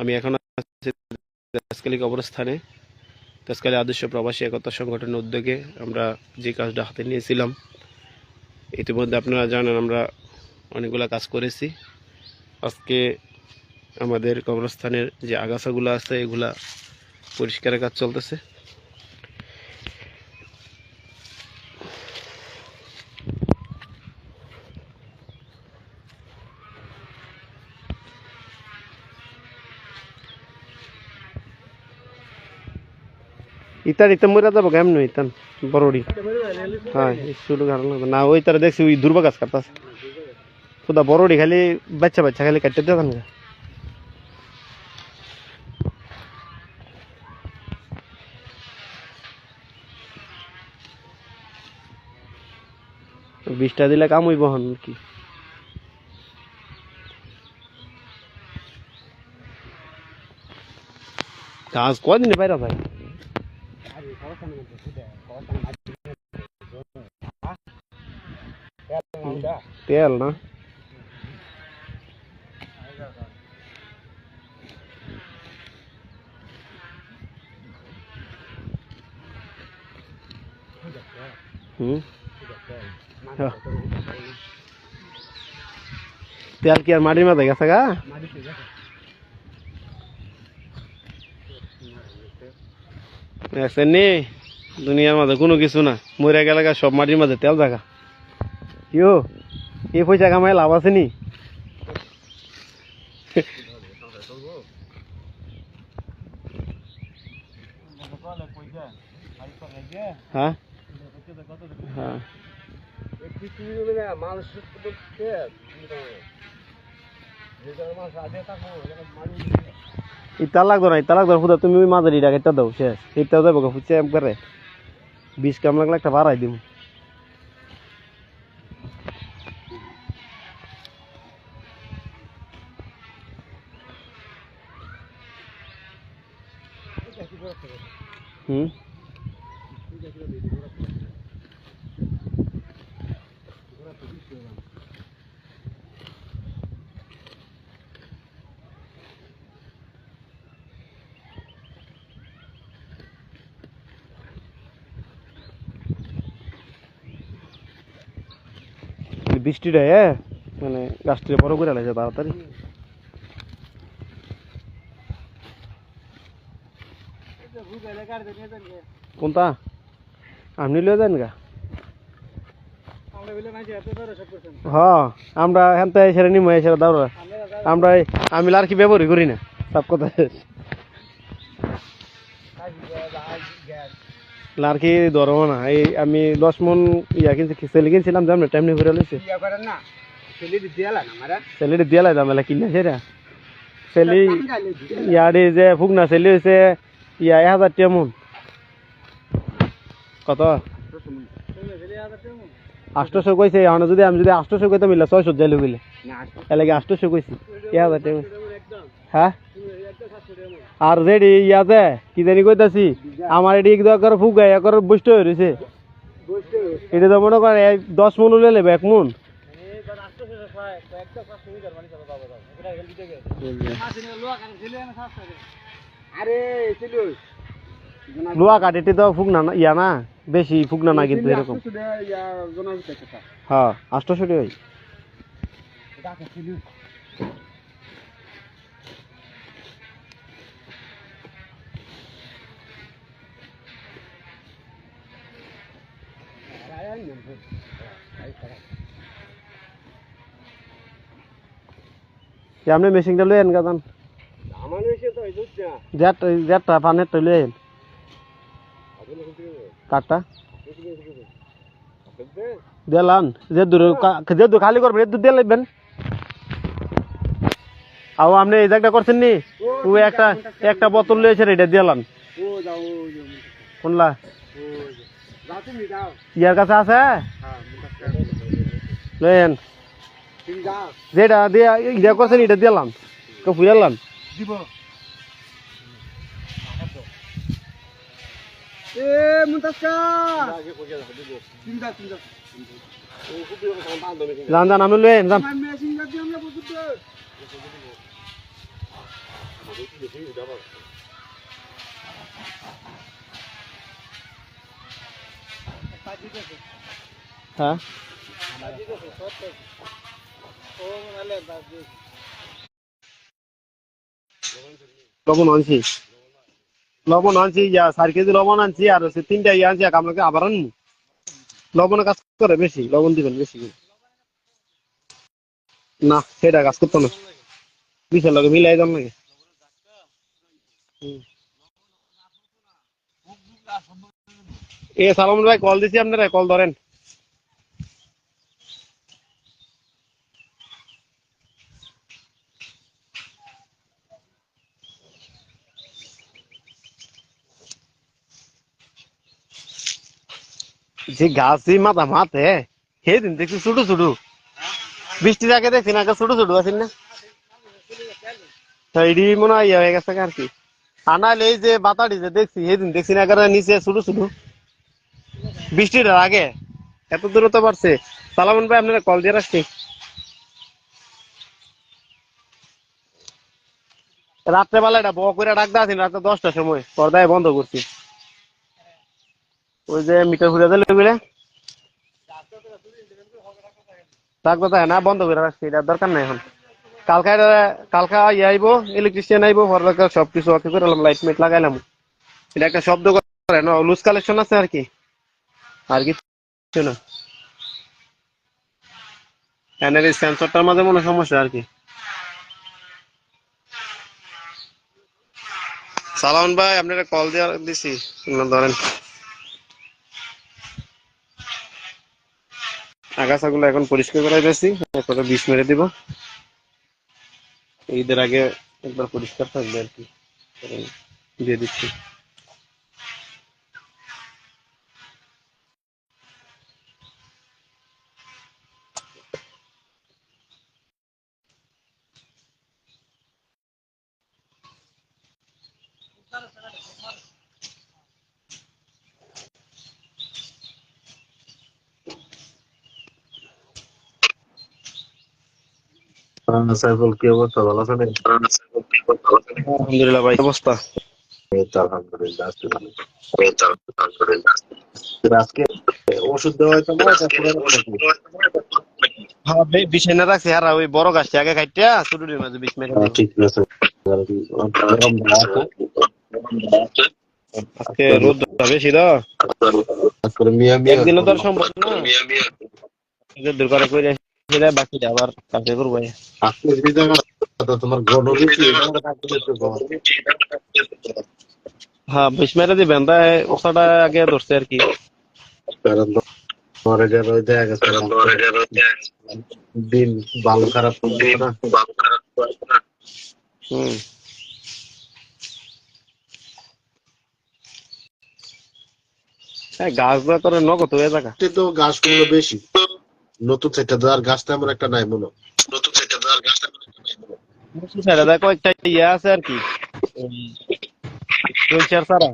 আমি এখন আছি কবরস্থানে তেজকালী আদর্শ প্রবাসী একতা সংগঠনের উদ্যোগে আমরা যে কাজটা হাতে নিয়েছিলাম, ইতিমধ্যে আপনারা জানেন আমরা অনেকগুলো কাজ করেছি। আজকে আমাদের কবরস্থানের যে আগাছাগুলো আছে, এগুলা পরিষ্কারের কাজ চলতেছে। ইতার ইতাম মরে যাব কেমন ইতাম বড়ি হ্যাঁ শুরু কারণ না ওই তারা দেখছি ওই দুর্বা গাছ কাটতাছে খুদা বড়ি খালি বাচ্চা বাচ্চা খালি কাটতে দিতাম না বিশটা দিলে কাম হইব হন কি কাজ কদিনে বাইরে ভাই তেল না? হ্যাঁ। তেল কি আর মাটির মাথায় গেছে গা? দেখছেন নি? দুনিয়ার মাঝে কোনো কিছু না। মরে গেলে সব মাটির মাঝে তেল জায়গা ইয়ো, এই পয়সা কামাই লাভ আছে নি? হ্যাঁ? হ্যাঁ। ইতা লাগতো না ইতা লাগতো না তুমি মাঝারি ডাকাইটা দাও, শেষ। ইটা যাব গা, ফুচে একবারে বিশ কাম লাগলে একটা বাড়াই দিব হুম এই বৃষ্টিটা এ? মানে গাছটা বড় করে লাগছে তাড়াতাড়ি। কোনটা? আপনি লিয়ে যান গা। হ্যাঁ আমরা হেনতে সেরে নিমো আমরা আমি আর কি ব্যবহারই করি না, সব কথা লার্কি ধরবো না। এই আমি দশ মন ইয়া কিনছি ছেলে কিনছিলাম জানো টাইম নিয়ে ঘুরে লইছে। ছেলেটি দিয়ে লাই দাম এলা কিনে সেরা ছেলে ইয়ারে যে ফুকনা ছেলে হয়েছে ইয়া এক হাজার টিয়া মন। কত? আষ্টশো কইছে এখন যদি আমি যদি আষ্টশো কইতাম মিলে ছয়শো যাইলে গেলে এলাকে আষ্টশো কইছি? এক হাজার টিয়া হ্যাঁ? আর যেটি ইয়াতে কি জানি কইতাছি আমার এটি একদম একবার ফুক একবার বুষ্ট হয়ে রয়েছে এটা তো মনে করেন এই দশ মন উলে নেবে এক মন। লোয়া কাঠ এটি তো ফুকনা না ইয়া না বেশি ফুকনা না কিন্তু এরকম। হ্যাঁ আষ্টশো টাকা আপনি মেশিনটা লই আন পানেরটা লই আন কাঠটা দিলান যে দূর যে দূর খালি করবেন এর দিয়ে লাগবেন আও আপনি এই জায়গাটা করছেন নি? ও একটা একটা বোতল লয়েছে এটা দিলাম কোনলা ইয়ার কাছে আছে? লয়েন যেটা দিয়ে করছেন এটা দিলাম তো ফুয়ালাম এ মুন্তাসকা চিন্তা চিন্তা যান যান আমি লয়েন যান আমার হ্যাঁ? লবণ আনছি। লবণ আনছি, ইয়া চার কেজি লবণ আনছি, আর হচ্ছে তিনটা ইয়ে আনছি, এক আপনাকে আবার আনব। লবণে কাজ করে বেশি, লবণ দিবেন বেশি করে। না, সেটা কাজ করতো না। বিশের লগে মিলাই দাম নাকি হুম। এ সালাম ভাই কল দিছি আপনারা কল ধরেন যে গাছই মাথা মাথে সেদিন দেখছি ছোট ছোট বৃষ্টির আগে দেখছি না ছোট ছোট আছেন না এডি মনে হয় ইয়ে হয়ে গেছে আর কি আর নাহলে এই যে বাতাড়ি যে দেখছি সেদিন দেখছি না একেবারে নিচে ছোট ছোট বৃষ্টির আগে? এত দূরত্ব বাড়ছে। সালামন ভাই, আপনারা কল দিয়ে রাখছি রাত্রেবেলা এটা বক করে ডাক আছেন রাত্রে দশটার সময়। পর্দায় বন্ধ করছি। ওই যে মিটার ঘুরে দিলে ওইগুলো তাই না, বন্ধ করে রাখছি, এটার দরকার নাই এখন। কালকা কালকা ইয়ে আইবো ইলেকট্রিশিয়ান আইবো, পরে সবকিছু ওকে করে লাইট মেট লাগাইলাম। এটা একটা শব্দ করে, না লুজ কালেকশন আছে আর কি। আর কিছু না ফ্যানের এই সেন্সরটার মাঝে মনে সমস্যা আর কি? সালাম ভাই আপনারা কল দিয়ে দিছি। ধরেন। আগাছাগুলো এখন পরিষ্কার করে দিয়েছি। এরপরে বিষ মেরে দিব। ঈদের আগে একবার পরিষ্কার থাকবে আর কি। দিয়ে দিচ্ছি। সাইফুল কি অবস্থা? ভালো আছেন? আলহামদুলিল্লাহ ভাই অবস্থা? হ্যাঁ রাখছি আর ওই বড় গাছটা আগে কাটিয়া মাঝে হ্যাঁ, দিব। ঠিক আছে। গরম দেওয়া আছে। আজকে রোদ বেশি তো সম্ভব না। যে দূর করে করে সেটা বাকি আবার করব তোমার। হ্যাঁ দিবেন তাই ওখানটা আগে ধরছে আর কি। গেছে দিন ভালো খারাপ করছে না। হুম। হ্যাঁ গাছগুলো তোর হয়ে থাকা তো গাছগুলো বেশি। নতুন সেটা তো আর গাছ তেমন একটা নাই মনে হয়। সাইডে দেখো একটা ইয়ে আছে আর কি। সারা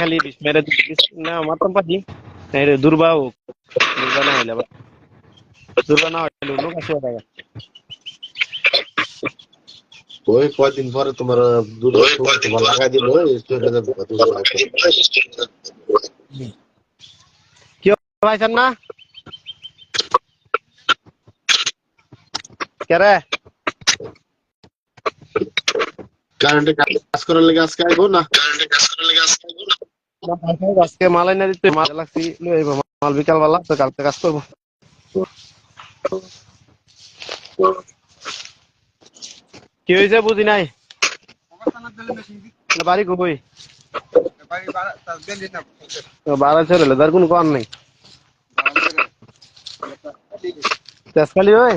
খালি মেরে না মারতাম পারি না দুর্বা হোক দুর্বা না হইলে দুর্বা না হইলে আসবে দেখা ওই কয়দিন পরে তোমার দুধ লাগাই দিল না কারেন্টে কাজ করার লেগে আজকে আইবো না? আজকে মাল এনে দিতে মাল লাগছি লই আইবো, মাল বিকাল বেলা তো কালকে কাজ করব। কি হয়েছে বুঝি নাই? বাড়ি কই? বারো ছেড়ে তার কোনো কাম নাই। তেজকালি ওই?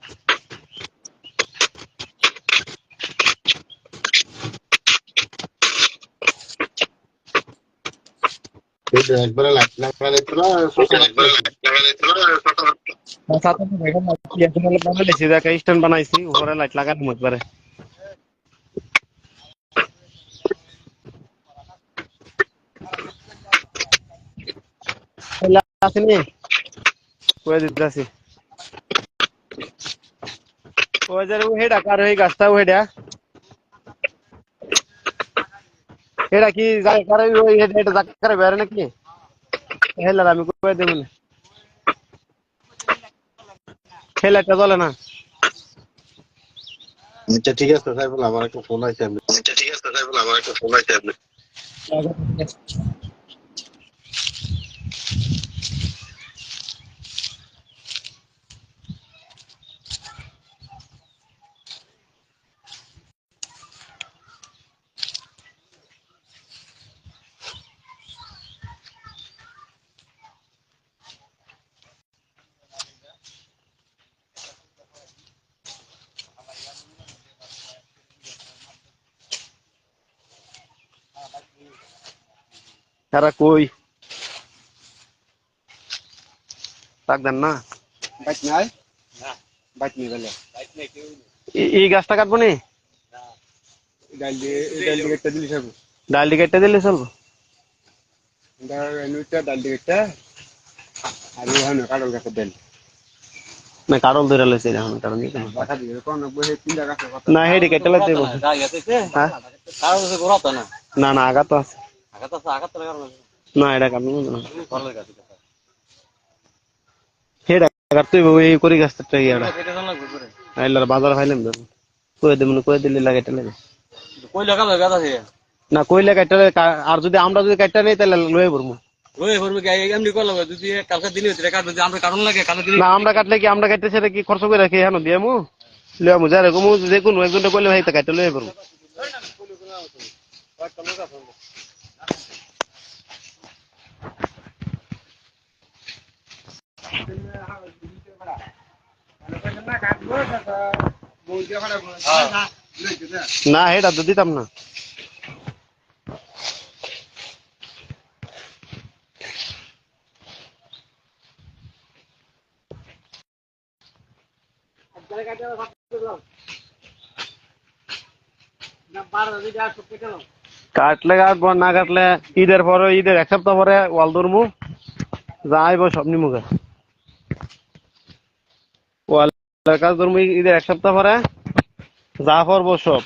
কি গো দেন, তা- এটা একবারে লাইট লাগালে তো না বানাইছি দেখ স্ট্যান্ড বানাইছি উপরে লাইট লাগাতে একবারে আসেনি কয়ে দিতেছি ওই যে হেডা কার হয়ে গাছটা হেডা হেডা কি জায়গা কার ওই হেডা এটা কি জায়গা কার? বের নাকি? হেলার আমি কই দেব না। হেলাটা চলে না? আচ্ছা ঠিক আছে সাইফুল আমার একটা ফোন আছে আমি আচ্ছা ঠিক আছে সাইফুল আমার একটা ফোন আছে। আমি তারা কই তাক দেন না বাইক নাই বাইক নিয়ে গেলে এই- এই গাছটা কাটবো নি ডাল দিয়ে ডাল দিয়ে একটা দিলি সব ডাল কেটে দিলে চলবো নুটা ডাল দিয়ে একটা আর ওখানে কাটল গাছের ডাল না কারল ধরে লইছে এখন কারণ দিতে না। বাসা দিয়ে কোন বসে তিনটা গাছের কথা না হেডি কেটে লইতে দেবো হ্যাঁ না না আগা তো আছে না এটা কাটবো না। হেডা কাটতে হইব এই করি গাছটা ইয়াটা আইলার বাজার খাইলাম তো। কই দেব না কই দিলে লাগাইতে লাগে না কইলে কাটতে লাগে, আর যদি আমরা যদি কাটতে নেই তাহলে লয়ে পড়ব না আমরা কাটলে কি আমরা কাটতে সেটা কি খরচ করে রাখি হ্যাঁ দিয়ে মু? লিয়া মু কমু যে কোনো একজনটা কইলে ভাই তা কাটতে লয়ে পড়ব না হেডা তো দিতাম না কাটলে কাটবো, না কাটলে ঈদের পরে, ঈদের এক সপ্তাহ পরে ওয়াল ধরমু। যাইব সব নিমুখে ওয়ালের কাজ ধরমু ঈদের এক সপ্তাহ পরে। যা করব সব।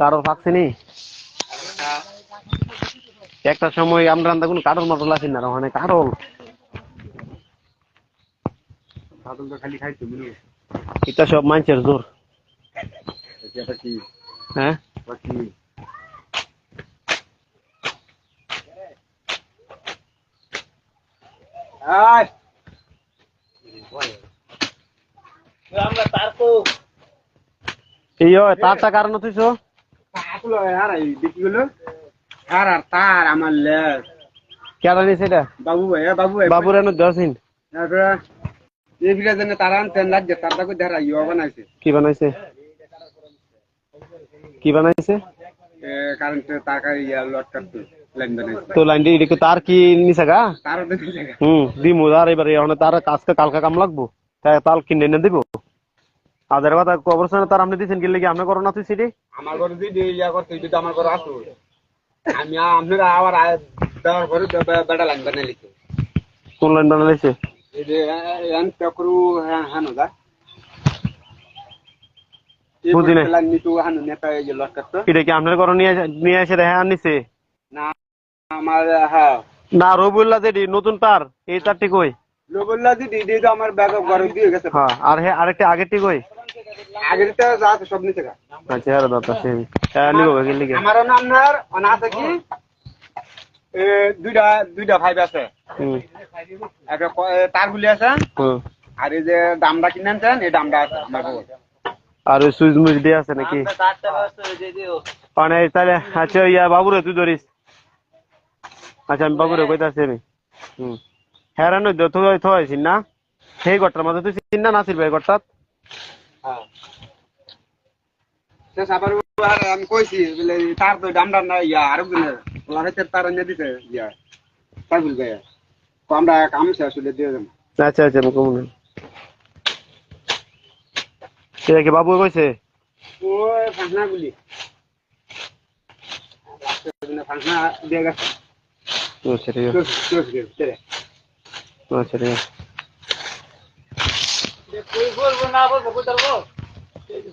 কারোর নি একটা সময় আমরা কোনো কারোর মটল আছি না ওখানে কারোর কাটল তো খালি খাইতো বুঝলি? এটা সব মানুষের জোর। এটা কি? হ্যাঁ? বাকি আয়! এই ওই, তারটা কারণ তুইছো? আর এই আর আর তার আমার লেস কেডা নিছে এটা? বাবু ভাই বাবু ভাই বাবুর এনে দশিন তারপরে এই বিলা জন্য তারা আনতেন লাগছে তারটা কই ধরা ইয়া বানাইছে। কি বানাইছে? কি বানাইছে? এ কারেন্ট টাকা ইয়া লট কাটতে লাইন বানাইছে। তো লাইন দিয়ে এদিকে তার কি নিছে গা তারও দেখি জায়গা হুম দিমু আর এবার এখন তার কাজকে কালকা কাম লাগবো। তাই তাল কিনে এনে দিব? আদের কথা কবরস্থানে তার আপনি দিছেন কি লেগে? আপনি করো না তুই সিটি আমার ঘরে যদি ইয়া করতে যদি আমার ঘরে আসো আমি আপনারা আবার আ- দেওয়ার পরে বে- বে- বেটা লাইন বানাই লিখে কোন লাইন বানাইছে এই যে এন চক্রু না বুঝি নাই। লাইন নিতু হানু নেতা এই যে লট কাটতো এটা কি আপনার ঘরে নিয়ে এসে রেহা আনিছে না আমার হ্যাঁ না রবিউল্লাহ যেটি নতুন তার এই তারটি কই লোবল্লা দি দিদি তো আমার ব্যাগ ঘরে দিয়ে গেছে হ্যাঁ আর আরেকটা আগেরটি কই যা সব নিচে আচ্ছা হ্যাঁ দাদা সেই হ্যাঁ নিব আমার কি এ দুইটা দুইটা ভাই আছে একটা ক- এ তার গুলি আছে। আর এই যে দামটা কিনে আনছেন এই দামটা আছে আমার বউ। আর ওই সুইচ মুইচ দিয়ে আছে নাকি? মানে তাহলে আচ্ছা ইয়া বাবুরে তুই ধরিস। আচ্ছা আমি বাবুরে কইতাছি আমি। হুম। হ্যাঁ তো তুই থইছিস না সেই ঘরটার মধ্যে তুই চিন না নাসির ভাই ঘরটা হ্যাঁ। আমি কইছি তার তো দাম দাম না ইয়া আরও তার এনে দিতে ইয়া। তাই বলবে আমরা কাম শেষ হলে দিয়ে দেবো। আচ্ছা আচ্ছা আমি কমন সেটা কি বাবু কইছে? ওই ফাঁসনা গুলি। ফাঁসনা দিয়ে গেছে। আচ্ছা ঠিক আছে আচ্ছা ঠিক আছে কই বলব না বলব কোথাও বল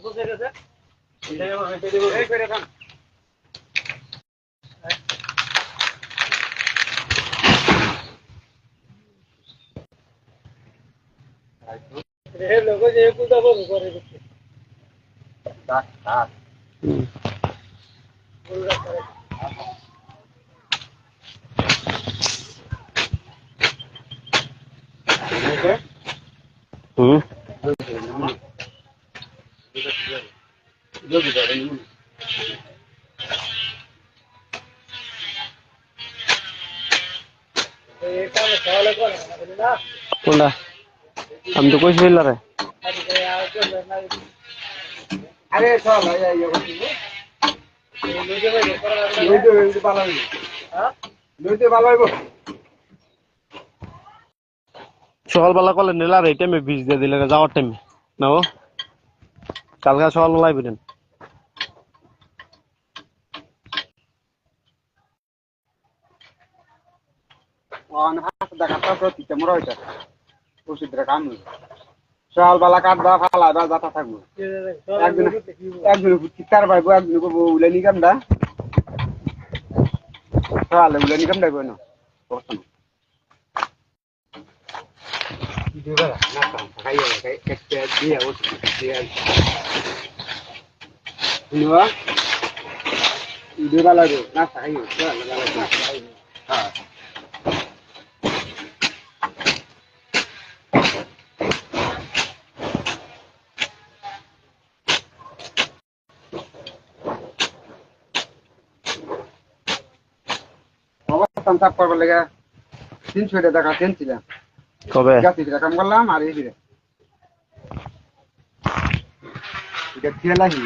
বুঝে গেছে। এই করে খান এই লোক যে কুদা বলব করে দিচ্ছে দাঁত দাঁত হুম। হুম কোনটা আমি তো কইছি ফেললারে আরে চল ইয়া ইয়া লইতে লইতে হ্যাঁ? লইতে ভালো সকালবেলা করলে নিলার এই টাইমে বীজ দিয়ে দিলে যাওয়ার টাইমে না ও? কালকে সকালবেলা আইবেন দেখা তো প্রতি তোমরা হইতা ওষুধের কাম হইব সকাল বেলা কাটবা ফালা বা যাতা থাকব একদিন একদিন চিৎকার পাইবো একদিন করব উলেনি কামটা সকালে উলেনি কামটা কই না অবস্থা না দিবেলা না খাইয়া খাই একটা দিয়া ওষুধ অবস্থান সাফ করবার লেগে তিনশো টাকা কিনছিলাম কবে? গাছি কাম করলাম আর এই এটা খেয়ে লাগি